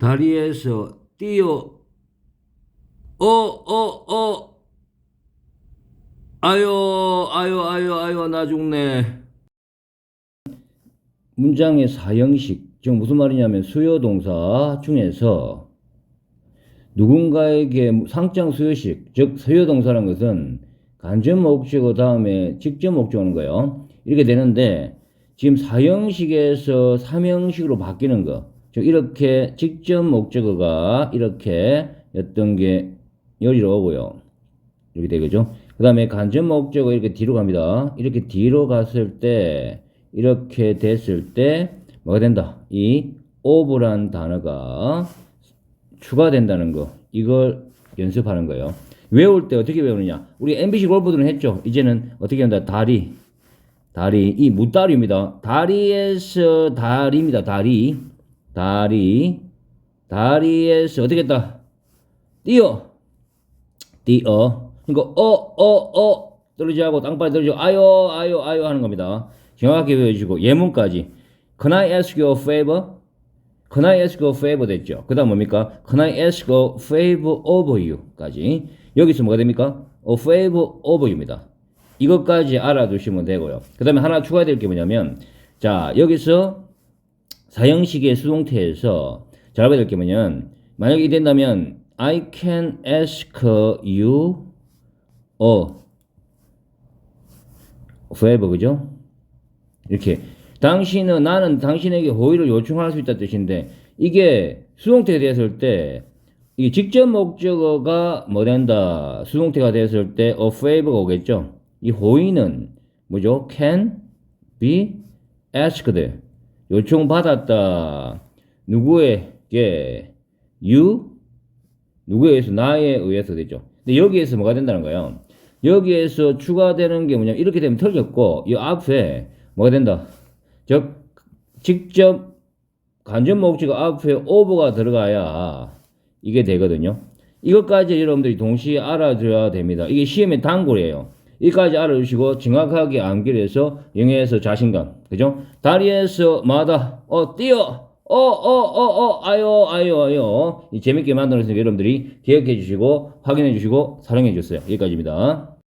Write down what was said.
다리에서 뛰어 어어 어 아유 아유 아유 아유 나 죽네 문장의 사형식 즉 무슨 말이냐면 수요 동사 중에서 누군가에게 상장 수요식 즉 수요 동사라는 것은 간접 목적어 다음에 직접 목적어 오는 거예요. 이렇게 되는데 지금 사형식에서 삼형식으로 바뀌는 거. 즉 이렇게 직접 목적어가 이렇게 였던 게 여기로 오고요. 이렇게 되겠죠. 그 다음에 간접 목적어 이렇게 뒤로 갑니다. 이렇게 뒤로 갔을 때 이렇게 됐을 때 뭐가 된다? 이 over란 단어가 추가된다는 거 이걸 연습하는 거예요. 외울 때 어떻게 외우느냐? 우리 MBC 골프들은 했죠. 이제는 어떻게 한다? 다리, 다리 이 무다리입니다. 다리에서 다리입니다. 다리, 다리, 다리에서 어떻게 했다? 뛰어, 뛰어. 이거 어어 어 떨어지지 하고 땅바닥 떨어지고 아요 아요 아요 하는 겁니다. 정확하게 외워주시고 예문까지. Can I ask you a favor? Can I ask you a favor 됐죠. 그 다음 뭡니까? Can I ask a favor of you?까지. 여기서 뭐가 됩니까? A favor of you입니다. 이것까지 알아두시면 되고요. 그 다음에 하나 추가될 게 뭐냐면, 자, 여기서 사형식의 수동태에서 잘 봐야 될 게 뭐냐면, 만약에 이 된다면, I can ask you a favor, 그죠? 이렇게. 당신은, 나는 당신에게 호의를 요청할 수 있다 뜻인데, 이게 수동태가 됐을 때, 이게 직접 목적어가 뭐 된다, 수동태가 됐을 때, a favor가 오겠죠? 이 호의는 뭐죠? can be asked. 요청받았다. 누구에게? you? 누구에 의해서? 나에 의해서 되죠. 근데 여기에서 뭐가 된다는 거예요? 여기에서 추가되는 게 뭐냐면, 이렇게 되면 틀렸고, 이 앞에 뭐가 된다? 즉, 직접 간접 목적어 앞에 over가 들어가야 이게 되거든요. 이것까지 여러분들이 동시에 알아줘야 됩니다. 이게 시험의 단골이에요. 이까지 알아주시고 정확하게 암기를 해서 영어에서 자신감, 그죠? 다리에서 마다 어 뛰어 어 어 어 어 아요 아요 아요 이 재밌게 만들어서 여러분들이 기억해 주시고 확인해 주시고 사랑해 주세요. 여기까지입니다.